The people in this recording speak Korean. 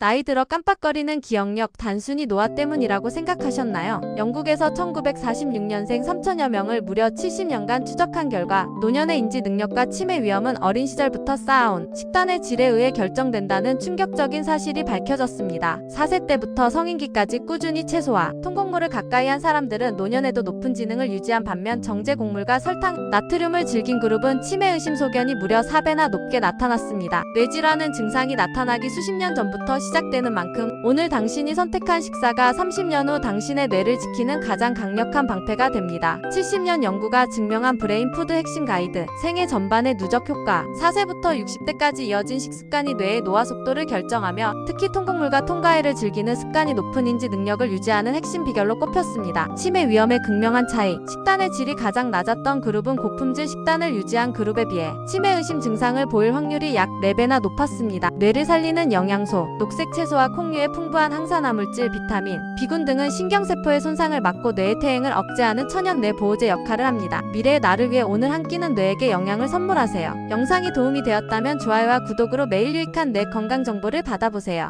나이 들어 깜빡거리는 기억력 단순히 노화 때문이라고 생각하셨나요? 영국에서 1946년생 3천여 명을 무려 70년간 추적한 결과 노년의 인지 능력과 치매 위험은 어린 시절부터 쌓아온 식단의 질에 의해 결정된다는 충격적인 사실이 밝혀졌습니다. 4세 때부터 성인기까지 꾸준히 채소와 통곡물을 가까이 한 사람들은 노년에도 높은 지능을 유지한 반면 정제 곡물과 설탕, 나트륨을 즐긴 그룹은 치매 의심 소견이 무려 4배나 높게 나타났습니다. 뇌질환은 증상이 나타나기 수십 년 전부터 시작되는 만큼 오늘 당신이 선택한 식사가 30년 후 당신의 뇌를 지키는 가장 강력한 방패가 됩니다. 70년 연구가 증명한 브레인 푸드 핵심 가이드, 생애 전반의 누적 효과, 4세부터 60대까지 이어진 식습관이 뇌의 노화 속도를 결정하며 특히 통곡물과 통과일을 즐기는 습관이 높은 인지 능력을 유지하는 핵심 비결로 꼽혔습니다. 치매 위험의 극명한 차이, 식단의 질이 가장 낮았던 그룹은 고품질 식단을 유지한 그룹에 비해 치매 의심 증상을 보일 확률이 약 4배나 높았습니다. 뇌를 살리는 영양소, 녹색 채소와 콩류의 풍부한 항산화물질, 비타민, 비군 등은 신경세포의 손상을 막고 뇌의 퇴행을 억제하는 천연 뇌 보호제 역할을 합니다. 미래의 나를 위해 오늘 한 끼는 뇌에게 영양을 선물하세요. 영상이 도움이 되었다면 좋아요와 구독으로 매일 유익한 뇌 건강 정보를 받아보세요.